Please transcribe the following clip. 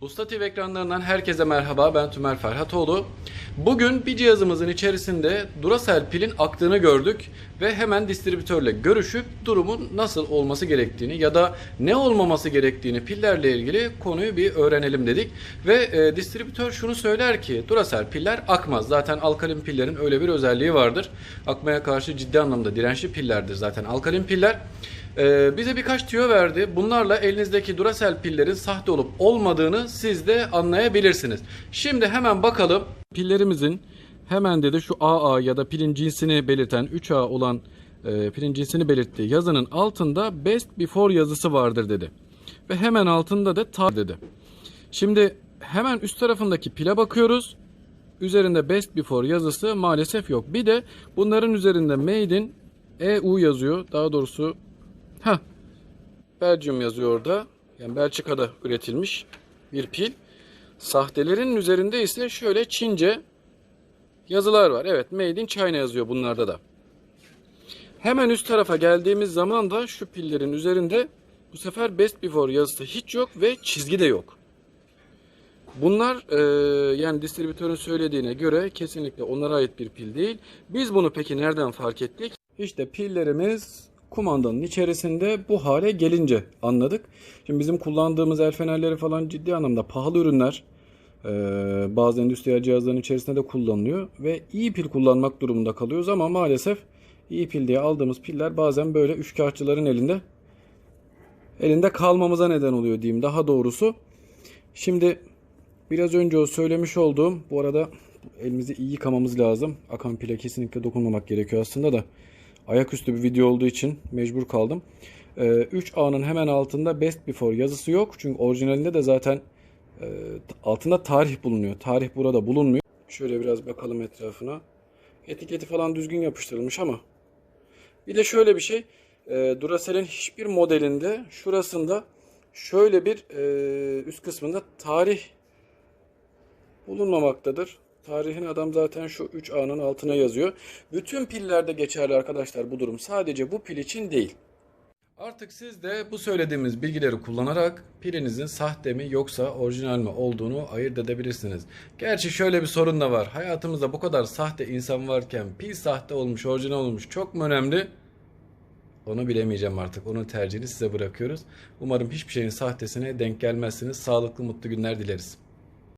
Usta TV ekranlarından herkese merhaba. Ben Tümer Ferhatoğlu. Bugün bir cihazımızın içerisinde Duracell pilin aktığını gördük ve hemen distribütörle görüşüp durumun nasıl olması gerektiğini ya da ne olmaması gerektiğini pillerle ilgili konuyu bir öğrenelim dedik. Ve e, distribütör şunu söyler ki Duracell piller akmaz. Zaten alkalin pillerin öyle bir özelliği vardır. Akmaya karşı ciddi anlamda dirençli pillerdir zaten alkalin piller. Ee, bize birkaç tüyo verdi. Bunlarla elinizdeki Duracell pillerin sahte olup olmadığını siz de anlayabilirsiniz. Şimdi hemen bakalım. Pillerimizin hemen dedi şu AA ya da pilin cinsini belirten 3A olan e, pilin cinsini belirttiği yazının altında Best Before yazısı vardır dedi. Ve hemen altında da tar dedi. Şimdi hemen üst tarafındaki pile bakıyoruz. Üzerinde Best Before yazısı maalesef yok. Bir de bunların üzerinde Made in EU yazıyor. Daha doğrusu Ha, Belgium yazıyor orada. Yani Belçika'da üretilmiş bir pil. Sahtelerin üzerinde ise şöyle Çince yazılar var. Evet, Made in China yazıyor bunlarda da. Hemen üst tarafa geldiğimiz zaman da şu pillerin üzerinde bu sefer Best Before yazısı hiç yok ve çizgi de yok. Bunlar e, yani distribütörün söylediğine göre kesinlikle onlara ait bir pil değil. Biz bunu peki nereden fark ettik? İşte pillerimiz kumandanın içerisinde bu hale gelince anladık. Şimdi bizim kullandığımız el fenerleri falan ciddi anlamda pahalı ürünler. Ee, bazı endüstriyel cihazların içerisinde de kullanılıyor ve iyi pil kullanmak durumunda kalıyoruz ama maalesef iyi pil diye aldığımız piller bazen böyle üçkağıtçıların elinde elinde kalmamıza neden oluyor diyeyim daha doğrusu. Şimdi biraz önce o söylemiş olduğum bu arada elimizi iyi yıkamamız lazım. Akan pile kesinlikle dokunmamak gerekiyor aslında da ayaküstü bir video olduğu için mecbur kaldım. Ee, 3A'nın hemen altında Best Before yazısı yok. Çünkü orijinalinde de zaten e, altında tarih bulunuyor. Tarih burada bulunmuyor. Şöyle biraz bakalım etrafına. Etiketi falan düzgün yapıştırılmış ama. Bir de şöyle bir şey. E, Duracell'in hiçbir modelinde şurasında şöyle bir e, üst kısmında tarih bulunmamaktadır. Tarihini adam zaten şu 3A'nın altına yazıyor. Bütün pillerde geçerli arkadaşlar bu durum. Sadece bu pil için değil. Artık siz de bu söylediğimiz bilgileri kullanarak pilinizin sahte mi yoksa orijinal mi olduğunu ayırt edebilirsiniz. Gerçi şöyle bir sorun da var. Hayatımızda bu kadar sahte insan varken pil sahte olmuş, orijinal olmuş çok mu önemli? Onu bilemeyeceğim artık. Onun tercihini size bırakıyoruz. Umarım hiçbir şeyin sahtesine denk gelmezsiniz. Sağlıklı, mutlu günler dileriz.